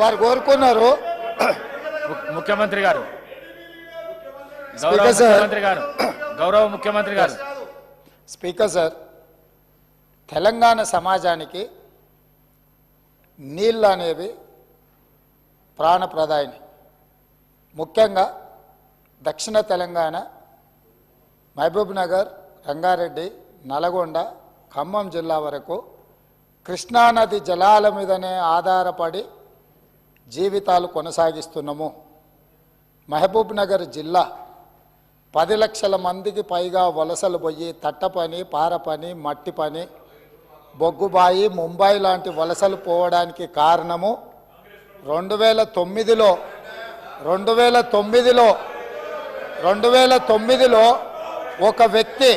వారు కోరుకున్నారు. ముఖ్యమంత్రి గారు. గౌరవ. ముఖ్యమంత్రి గారు. గౌరవ ముఖ్యమంత్రి గారు. స్పీకర్ సార్ తెలంగాణ సమాజానికి నీళ్ళు అనేవి ప్రాణప్రదాయని ముఖ్యంగా దక్షిణ తెలంగాణ మహబూబ్ నగర్ రంగారెడ్డి నల్గొండ ఖమ్మం జిల్లా వరకు కృష్ణానది జలాల మీదనే ఆధారపడి జీవితాలు కొనసాగిస్తున్నాము. మహబూబ్ నగర్ జిల్లా పది లక్షల మందికి పైగా వలసలు పోయి తట్ట పని పార పని మట్టి పని బొగ్గుబాయి ముంబై లాంటి వలసలు పోవడానికి కారణము రెండు వేల తొమ్మిదిలో రెండు వేల తొమ్మిదిలో రెండు వేల తొమ్మిదిలో ఒక వ్యక్తి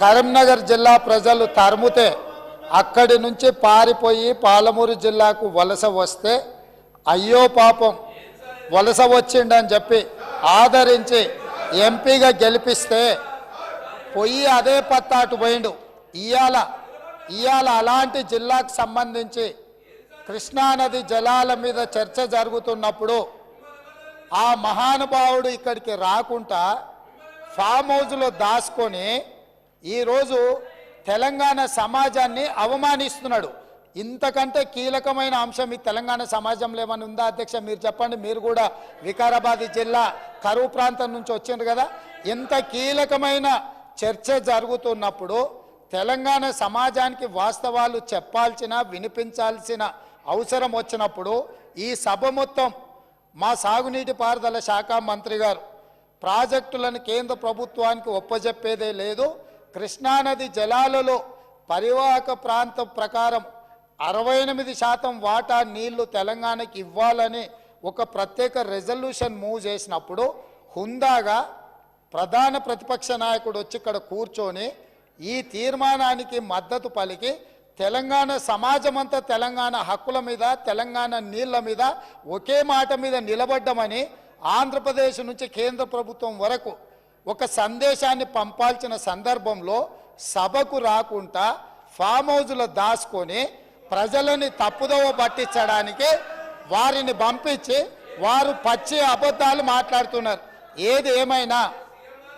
కరీంనగర్ జిల్లా ప్రజలు తరుముతే అక్కడి నుంచి పారిపోయి పాలమూరు జిల్లాకు వలస వస్తే అయ్యో పాపం వలస వచ్చిండని చెప్పి ఆదరించి ఎంపీగా గెలిపిస్తే పొయ్యి అదే పత్తాటు పోయిండు. ఇవాళ ఇవాళ అలాంటి జిల్లాకు సంబంధించి కృష్ణానది జలాల మీద చర్చ జరుగుతున్నప్పుడు ఆ మహానుభావుడు ఇక్కడికి రాకుండా ఫామ్ హౌస్లో దాచుకొని ఈరోజు తెలంగాణ సమాజాన్ని అవమానిస్తున్నాడు. ఇంతకంటే కీలకమైన అంశం ఈ తెలంగాణ సమాజంలో ఏమైనా ఉందా అధ్యక్ష? మీరు చెప్పండి. మీరు కూడా వికారాబాద్ జిల్లా కరువు ప్రాంతం నుంచి వచ్చిండ్రు కదా. ఇంత కీలకమైన చర్చ జరుగుతున్నప్పుడు తెలంగాణ సమాజానికి వాస్తవాలు చెప్పాల్సిన వినిపించాల్సిన అవసరం వచ్చినప్పుడు ఈ సభ మొత్తం మా సాగునీటి పారుదల శాఖ మంత్రి గారు ప్రాజెక్టులను కేంద్ర ప్రభుత్వానికి ఒప్పజెప్పేదే లేదు. కృష్ణానది జలాలలో పరివాహక ప్రాంతం ప్రకారం అరవై ఎనిమిది శాతం వాటా నీళ్ళు తెలంగాణకి ఇవ్వాలని ఒక ప్రత్యేక రెజల్యూషన్ మూవ్ చేసినప్పుడు హుందాగా ప్రధాన ప్రతిపక్ష నాయకుడు వచ్చి ఇక్కడ కూర్చొని ఈ తీర్మానానికి మద్దతు పలికి తెలంగాణ సమాజమంతా తెలంగాణ హక్కుల మీద తెలంగాణ నీళ్ళ మీద ఒకే మాట మీద నిలబడ్డమని ఆంధ్రప్రదేశ్ నుంచి కేంద్ర ప్రభుత్వం వరకు ఒక సందేశాన్ని పంపాల్సిన సందర్భంలో సభకు రాకుండా ఫామ్ హౌజ్లో దాచుకొని ప్రజలని తప్పుదోవ పట్టించడానికి వారిని పంపించి వారు పచ్చి అబద్ధాలు మాట్లాడుతున్నారు. ఏది ఏమైనా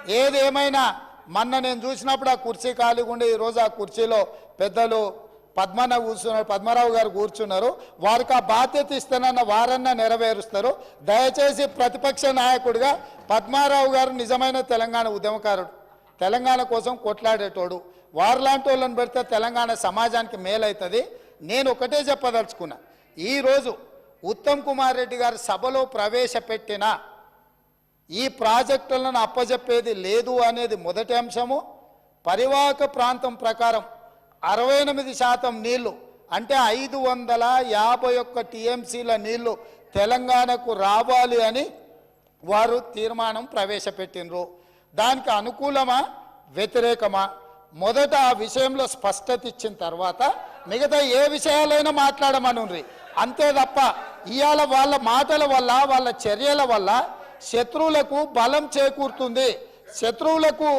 ఏది ఏమైనా మొన్న నేను చూసినప్పుడు ఆ కుర్చీ ఖాళీగా ఉండి ఈరోజు ఆ కుర్చీలో పెద్దలు పద్మన్న కూర్చున్నారు పద్మరావు గారు కూర్చున్నారు. వారికి ఆ బాధ్యత ఇస్తానన్న వారన్నా నెరవేరుస్తారు. దయచేసి ప్రతిపక్ష నాయకుడిగా పద్మారావు గారు నిజమైన తెలంగాణ ఉద్యమకారుడు. తెలంగాణ కోసం కొట్లాడేటోడు. వారిలాంటి వాళ్ళని పెడితే తెలంగాణ సమాజానికి మేలవుతుంది నేను ఒకటే చెప్పదలుచుకున్నా. ఈరోజు ఉత్తమ్ కుమార్ రెడ్డి గారు సభలో ప్రవేశపెట్టిన ఈ ప్రాజెక్టులను అప్పజెప్పేది లేదు అనేది మొదటి అంశము. పరివాహక ప్రాంతం ప్రకారం అరవై ఎనిమిది శాతం నీళ్ళు అంటే ఐదు వందల యాభై ఒక్క టీఎంసీల నీళ్ళు తెలంగాణకు రావాలి అని వారు తీర్మానం ప్రవేశపెట్టినరు దానికి అనుకూలమా? వ్యతిరేకమా? మొదట ఆ విషయంలో స్పష్టత ఇచ్చిన తర్వాత మిగతా ఏ విషయాలైనా మాట్లాడమనుండ్రి. అంతే తప్ప ఇవాళ వాళ్ళ మాటల వల్ల వాళ్ళ చర్యల వల్ల శత్రువులకు బలం చేకూరుతుంది. శత్రువులకు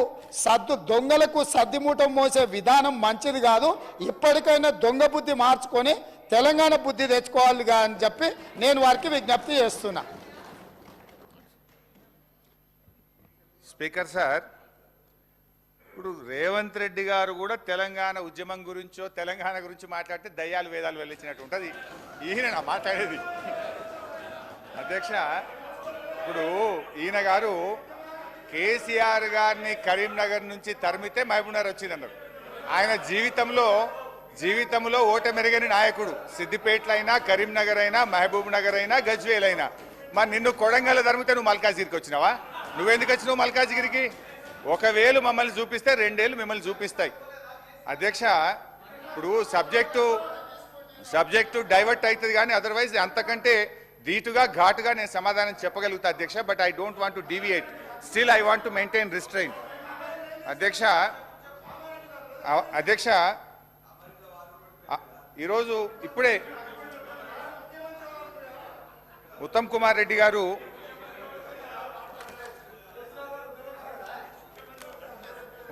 సద్దు దొంగలకు సర్దిమూటం మోసే విధానం మంచిది కాదు. ఇప్పటికైనా దొంగ బుద్ధి మార్చుకొని తెలంగాణ బుద్ధి తెచ్చుకోవాలిగా అని చెప్పి నేను వారికి విజ్ఞప్తి చేస్తున్నా. స్పీకర్ సార్ ఇప్పుడు రేవంత్ రెడ్డి గారు కూడా తెలంగాణ ఉద్యమం గురించో తెలంగాణ గురించి మాట్లాడితే దయ్యాలు వేదాలు వెళ్ళించినట్టు ఉంటుంది. ఈయన నా మాట్లాడేది అధ్యక్ష ఇప్పుడు ఈయన గారు కేసీఆర్ గారిని కరీంనగర్ నుంచి తరిమితే మహబూబ్నగర్ వచ్చిందన్నారు. ఆయన జీవితంలో జీవితంలో ఓటమెరగని నాయకుడు. సిద్దిపేటలో అయినా కరీంనగర్ అయినా మహబూబ్ నగర్ అయినా గజ్వేల్ అయినా మరి నిన్ను కొడంగల్ తరిమితే నువ్వు మల్కాజిగిరికి వచ్చినావా? నువ్వెందుకు వచ్చినావు మల్కాజిగిరికి? ఒకవేళ మమ్మల్ని చూపిస్తే రెండేళ్ళు మిమ్మల్ని చూపిస్తాయి. అధ్యక్ష ఇప్పుడు సబ్జెక్టు సబ్జెక్టు డైవర్ట్ అవుతుంది కానీ అదర్వైజ్ అంతకంటే ధీటుగా ఘాటుగా నేను సమాధానం చెప్పగలుగుతా అధ్యక్ష but I don't want to deviate still I want to maintain restrain అధ్యక్ష అధ్యక్ష ఈరోజు ఇప్పుడే ఉత్తమ్ కుమార్ రెడ్డి గారు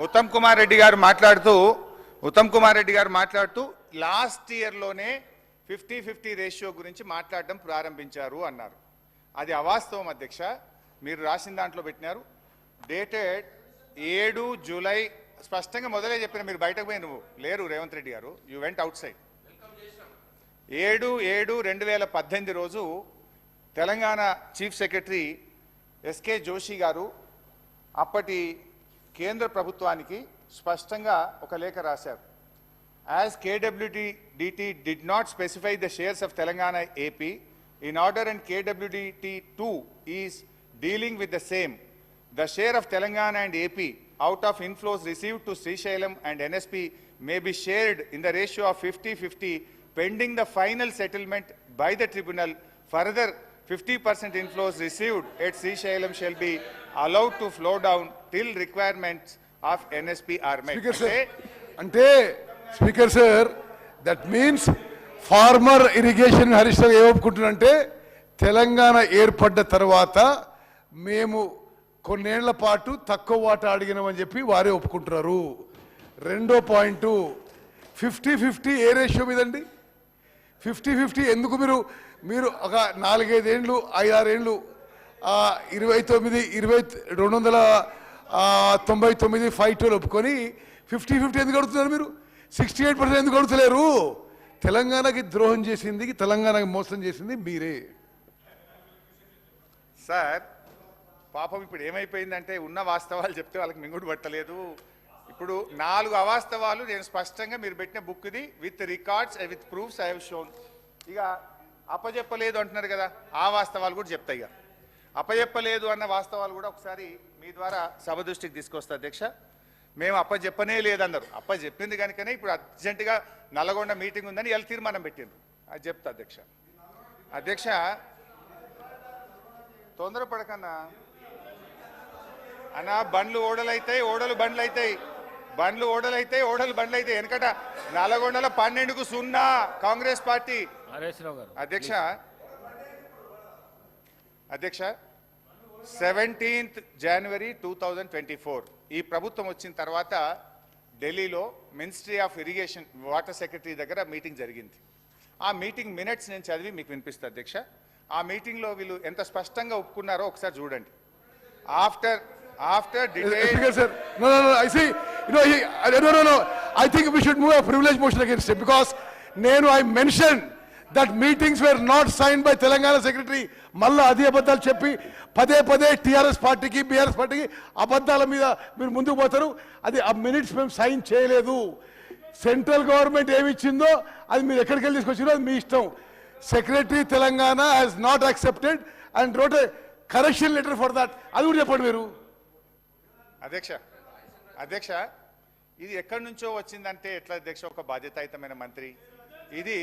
ఉత్తమ్ కుమార్ రెడ్డి గారు మాట్లాడుతూ ఉత్తమ్ కుమార్ రెడ్డి గారు మాట్లాడుతూ లాస్ట్ ఇయర్లోనే ఫిఫ్టీ ఫిఫ్టీ రేషియో గురించి మాట్లాడడం ప్రారంభించారు అన్నారు. అది అవాస్తవం అధ్యక్ష. మీరు రాసిన దాంట్లో పెట్టినారు. డేటెడ్ ఏడు జూలై స్పష్టంగా మొదలే చెప్పిన మీరు బయటకు పోయి నువ్వు లేరు రేవంత్ రెడ్డి గారు. యూ వెంట్ అవుట్ సైడ్ ఏడు ఏడు రెండు వేల పద్దెనిమిది రోజు Telangana chief secretary SK Joshi గారు అప్పటి కేంద్ర ప్రభుత్వానికి స్పష్టంగా ఒక లేఖ రాశారు. As KWDT did not specify the shares of Telangana AP in order and KWDT two is dealing with the same the share of Telangana and AP out of inflows receive to Srisailam and NSP may be shared in the ratio of fifty fifty pending the final settlement by the tribunal further fifty percent inflows received at Srisailam shall be allowed to flow down till requirements of NSP are met. Speaker sir అంటే speaker sir that means former irrigation Harish Rao ఏమనుకుంటున్నంటే Telangana ఏర్పడ్డ తర్వాత మేము కొన్నేళ్ళ పాటు తక్కువ వాటా అడిగినామని చెప్పి వారే ఒప్పుకుంటున్నారు. రెండో point fifty fifty a ratio మీదండి? ఫిఫ్టీ ఫిఫ్టీ ఎందుకు మీరు మీరు ఒక నాలుగైదేండ్లు ఐదారేండ్లు ఇరవై తొమ్మిది ఇరవై రెండు వందల తొంభై తొమ్మిది ఫైవ్ టూలు ఒప్పుకొని ఫిఫ్టీ ఫిఫ్టీ ఎందుకు అడుగుతున్నారు మీరు? సిక్స్టీ ఎయిట్ పర్సెంట్ ఎందుకు అడుగుతలేరు? తెలంగాణకి ద్రోహం చేసింది తెలంగాణకి మోసం చేసింది మీరే. సార్ పాపం ఇప్పుడు ఏమైపోయిందంటే ఉన్న వాస్తవాలు చెప్తే వాళ్ళకి మింగుడు పట్టలేదు. ఇప్పుడు నాలుగు అవాస్తవాలు నేను స్పష్టంగా మీరు పెట్టిన బుక్ది with records with proofs I have shown. ఇక అప్పచెప్పలేదు అంటున్నారు కదా ఆ వాస్తవాలు కూడా చెప్తాయి ఇక. అప్పచెప్పలేదు అన్న వాస్తవాలు కూడా ఒకసారి మీ ద్వారా సభ దృష్టికి తీసుకొస్తా అధ్యక్ష. మేము అప్పచెప్పనే లేదన్నారు. అప్పచెప్పింది కనుకనే ఇప్పుడు అర్జెంటుగా నల్లగొండ మీటింగ్ ఉందని ఎలా తీర్మానం పెట్టిండ్రు. అది చెప్తా అధ్యక్ష. అధ్యక్ష తొందరపడకన్నా. అన్నా బండ్లు ఓడలు అవుతాయి ఓడలు బండ్లు అవుతాయి బండ్లు ఓడలు అవుతాయి ఓడలు బండ్లు అవుతాయి వెనకట నల్లగొండల పన్నెండుకు సున్నా కాంగ్రెస్ పార్టీ. అధ్యక్ష అధ్యక్ష seventeenth January two thousand twenty four ఈ ప్రభుత్వం వచ్చిన తర్వాత ఢిల్లీలో ministry of irrigation water secretary దగ్గర మీటింగ్ జరిగింది ఆ మీటింగ్ మినిట్స్ నేను చదివి మీకు వినిపిస్తా అధ్యక్ష ఆ మీటింగ్లో వీళ్ళు ఎంత స్పష్టంగా ఒప్పుకున్నారో ఒకసారి చూడండి after after Speaker, detail sir. No, no, no. I see. You know, he, I- no, no, no. I think we should move a privilege motion against him because నేను I mentioned that meetings were not sign by Telangana secretary మళ్ళీ అదే అబద్ధాలు చెప్పి పదే పదే TRS పార్టీకి BRS పార్టీకి అబద్ధాల మీద మీరు ముందుకు పోతారు. అది ఆ మినిట్స్ మేము సైన్ చేయలేదు. సెంట్రల్ గవర్నమెంట్ ఏమి ఇచ్చిందో అది మీరు ఎక్కడికి వెళ్ళి తీసుకొచ్చిందో అది మీ ఇష్టం. Secretary Telangana has not accepted and wrote correction letter for that అది కూడా చెప్పండి మీరు. అధ్యక్ష అధ్యక్ష ఇది ఎక్కడి నుంచో వచ్చిందంటే ఎట్లా అధ్యక్ష? ఒక బాధ్యతాయుతమైన మంత్రి. ఇది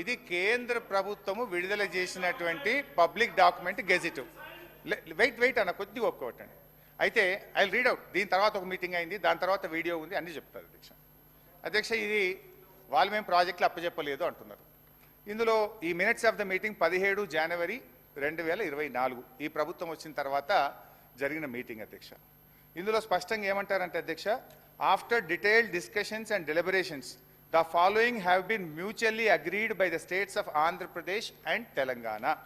ఇది కేంద్ర ప్రభుత్వము విడుదల చేసినటువంటి public document gazette. Wait wait అన్న కొద్దిగా ఒప్పుకోవటండి అయితే ఐ రీడ్ అవుట్. దీని తర్వాత ఒక మీటింగ్ అయింది దాని తర్వాత వీడియో ఉంది అన్నీ చెప్తారు అధ్యక్ష. అధ్యక్ష ఇది వాళ్ళు మేము ప్రాజెక్టులు అప్పచెప్పలేదు అంటున్నారు. ఇందులో ఈ మినిట్స్ ఆఫ్ ద మీటింగ్ పదిహేడు జనవరి రెండు వేల ఇరవై నాలుగు. ఈ ప్రభుత్వం వచ్చిన తర్వాత జరిగిన మీటింగ్ అధ్యక్ష. ఇందులో స్పష్టంగా ఏమంటారంటే అధ్యక్ష after detailed discussions and deliberations The following have been mutually agreed by the states of Andhra Pradesh and Telangana.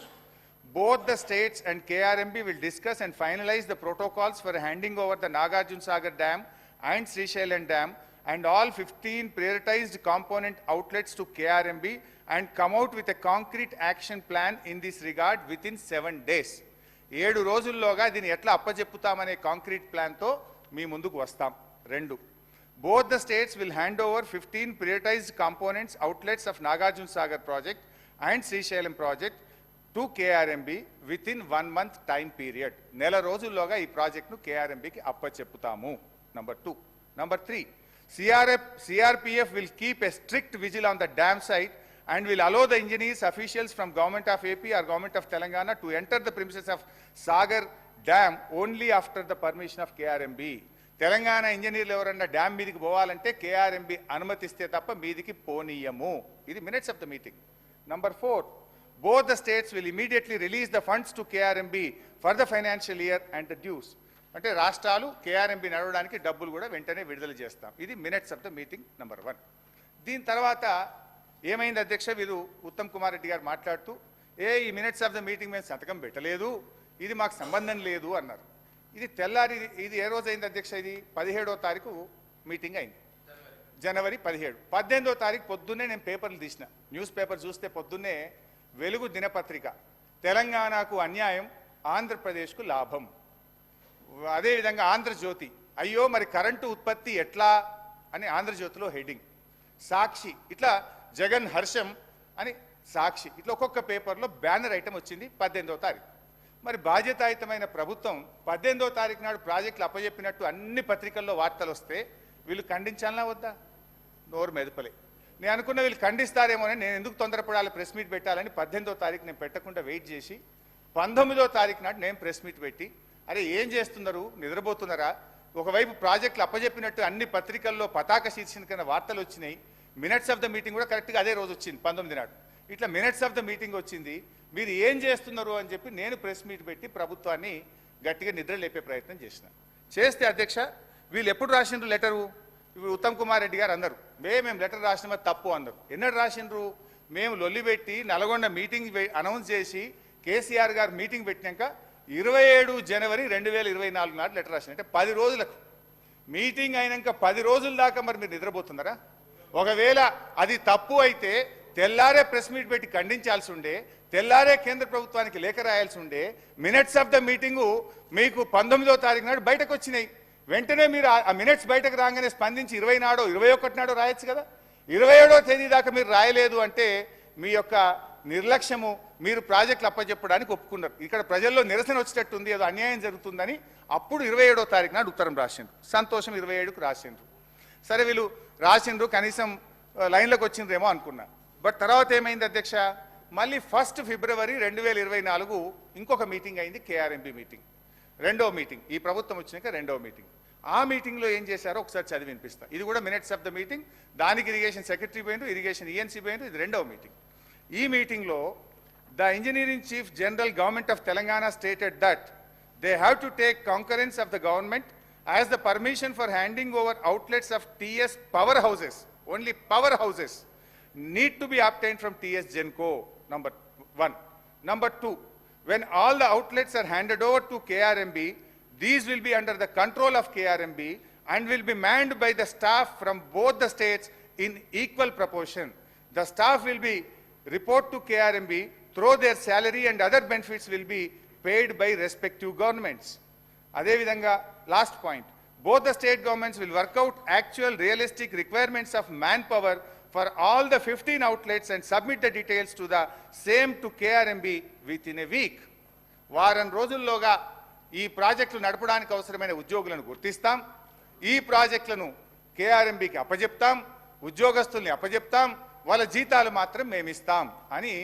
Both the states and KRMB will discuss and finalize the protocols for handing over the Nagarjun Sagar Dam and Seychellen Dam and all 15 prioritized component outlets to KRMB and come out with a concrete action plan in this regard within seven days ఏడు రోజుల్లోగా దీన్ని ఎట్లా అప్పజెప్పుతామనే concrete ప్లాన్తో మీ ముందుకు vastam rendu. Both the states will hand over 15 prioritized components outlets of Nagarjun Sagar project and Srisailam project to KRMB within one month time period నెల రోజుల్లోగా ఈ ప్రాజెక్ట్ను కేఆర్ఎంబికి అప్పచెప్పుతాము. Number two number three CRF CRPF will keep a strict vigil on the dam site and will allow the engineers officials from government of AP or government of Telangana to enter the premises of Sagar dam only after the permission of KRMB Telangana ఇంజనీర్లు ఎవరన్నా dam మీదికి పోవాలంటే KRMB అనుమతిస్తే తప్ప మీదికి పోనీయము. ఇది minutes of the meeting number four both the states will immediately release the funds to KRMB for the financial year and the dues అంటే రాష్ట్రాలు కేఆర్ఎంబి నడవడానికి డబ్బులు కూడా వెంటనే విడుదల చేస్తాం. ఇది minutes of the meeting number one దీని తర్వాత ఏమైంది అధ్యక్ష? వీరు ఉత్తమ్ కుమార్ రెడ్డి గారు మాట్లాడుతూ ఏ ఈ మినిట్స్ ఆఫ్ ద మీటింగ్ మేము సంతకం పెట్టలేదు. ఇది మాకు సంబంధం లేదు అన్నారు. ఇది తెల్లారి ఇది ఏ రోజు అయింది అధ్యక్ష ఇది? పదిహేడో తారీఖు మీటింగ్ అయింది. జనవరి పదిహేడు. పద్దెనిమిదో తారీఖు పొద్దున్నే నేను పేపర్లు తీసిన. న్యూస్ పేపర్ చూస్తే పొద్దున్నే వెలుగు దినపత్రిక. తెలంగాణకు అన్యాయం ఆంధ్రప్రదేశ్కు లాభం. అదేవిధంగా ఆంధ్రజ్యోతి. అయ్యో మరి కరెంటు ఉత్పత్తి ఎట్లా? అని ఆంధ్రజ్యోతిలో హెడ్డింగ్. సాక్షి. ఇట్లా జగన్ హర్షం అని సాక్షి. ఇట్లా ఒక్కొక్క పేపర్లో బ్యానర్ ఐటమ్ వచ్చింది పద్దెనిమిదో తారీఖు. మరి బాధ్యతాయుతమైన ప్రభుత్వం పద్దెనిమిదో తారీఖు నాడు ప్రాజెక్టులు అప్పజెప్పినట్టు అన్ని పత్రికల్లో వార్తలు వస్తే వీళ్ళు ఖండించాలనా వద్దా? నోరు మెదపలే. నేను అనుకున్న వీళ్ళు ఖండిస్తారేమోనని నేను ఎందుకు తొందరపడాలి ప్రెస్ మీట్ పెట్టాలని పద్దెనిమిదో తారీఖు నేను పెట్టకుండా వెయిట్ చేసి పంతొమ్మిదో తారీఖు నాడు నేను ప్రెస్ మీట్ పెట్టి అరే ఏం చేస్తున్నారు? నిద్రపోతున్నారా? ఒకవైపు ప్రాజెక్టులు అప్పజెప్పినట్టు అన్ని పత్రికల్లో పతాక శీర్షికన వార్తలు వచ్చినాయి. మినిట్స్ ఆఫ్ ద మీటింగ్ కూడా కరెక్ట్గా అదే రోజు వచ్చింది పంతొమ్మిది నాడు. ఇట్లా మినిట్స్ ఆఫ్ ద మీటింగ్ వచ్చింది మీరు ఏం చేస్తున్నారు అని చెప్పి నేను ప్రెస్ మీట్ పెట్టి ప్రభుత్వాన్ని గట్టిగా నిద్ర లేపే ప్రయత్నం చేసిన. చేస్తే అధ్యక్ష వీళ్ళు ఎప్పుడు రాసిండ్రు లెటరు? ఇప్పుడు ఉత్తమ్ కుమార్ రెడ్డి గారు అన్నారు. మే మేము లెటర్ రాసినమా తప్పు అన్నారు. ఎన్నడు రాసిండ్రు? మేము లొల్లి పెట్టి నల్గొండ మీటింగ్ అనౌన్స్ చేసి కేసీఆర్ గారు మీటింగ్ పెట్టినాక ఇరవై ఏడు జనవరి రెండు వేల ఇరవై నాలుగు నాడు లెటర్ రాసిన అంటే పది రోజులకు. మీటింగ్ అయినాక పది రోజుల దాకా మరి మీరు నిద్రపోతున్నారా? ఒకవేళ అది తప్పు అయితే తెల్లారే ప్రెస్ మీట్ పెట్టి ఖండించాల్సి ఉండే తెల్లారే కేంద్ర ప్రభుత్వానికి లేఖ రాయాల్సి ఉండే మినిట్స్ ఆఫ్ ద మీటింగు మీకు పంతొమ్మిదో తారీఖు నాడు బయటకు వచ్చినాయి. వెంటనే మీరు ఆ- మినిట్స్ బయటకు రాగానే స్పందించి ఇరవై నాడో ఇరవై ఒకటి నాడో రాయొచ్చు కదా? ఇరవై ఏడో తేదీ దాకా మీరు రాయలేదు అంటే మీ యొక్క నిర్లక్ష్యము మీరు ప్రాజెక్టులు అప్పచెప్పడానికి ఒప్పుకున్నారు. ఇక్కడ ప్రజల్లో నిరసన వచ్చేటట్టుంది ఏదో అన్యాయం జరుగుతుందని అప్పుడు ఇరవై ఏడో తారీఖు నాడు ఉత్తరం రాసిండ్రు. సంతోషం ఇరవై ఏడుకు రాసిండ్రు. సరే వీళ్ళు రాసిండ్రు కనీసం లైన్లోకి వచ్చిండ్రేమో అనుకున్నా. బట్ తర్వాత ఏమైంది అధ్యక్ష? మళ్ళీ ఫస్ట్ ఫిబ్రవరి రెండు వేల ఇరవై నాలుగు ఇంకొక మీటింగ్ అయింది కేఆర్ఎంపీ మీటింగ్. రెండో మీటింగ్. ఈ ప్రభుత్వం వచ్చినాక రెండో మీటింగ్. ఆ మీటింగ్లో ఏం చేశారో ఒకసారి చదివి వినిపిస్తా. ఇది కూడా మినిట్స్ ఆఫ్ ద మీటింగ్. దానికి ఇరిగేషన్ సెక్రటరీ పోయిండు ఇరిగేషన్ ఈఎన్సీ పోయిండు ఇది రెండవ మీటింగ్. ఈ మీటింగ్లో the engineering chief general government of Telangana stated that they have to take concurrence of the government as the permission for handing over outlets of TS power houses only power houses. need to be obtained from TS Genco, number one. Number two, when all the outlets are handed over to KRMB, these will be under the control of KRMB and will be manned by the staff from both the states in equal proportion. The staff will be report to KRMB, through their salary and other benefits will be paid by respective governments. Adevidanga, last point. Both the state governments will work out actual realistic requirements of manpower for all the fifteen outlets and submit the details to the same to KRMB within in week. Week వారం రోజుల్లోగా ఈ ప్రాజెక్టులు నడపడానికి అవసరమైన ఉద్యోగులను గుర్తిస్తాం. ఈ ప్రాజెక్టులను కేఆర్ఎంబికి అప్పజెప్తాం. ఉద్యోగస్తుల్ని అప్పజెప్తాం. వాళ్ళ జీతాలు మాత్రం మేమిస్తాం అని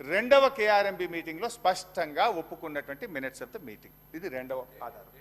రెండవ కేఆర్ఎంబి మీటింగ్లో స్పష్టంగా ఒప్పుకున్నటువంటి మినిట్స్ ఆఫ్ ద మీటింగ్ ఇది రెండవ ఆధారం.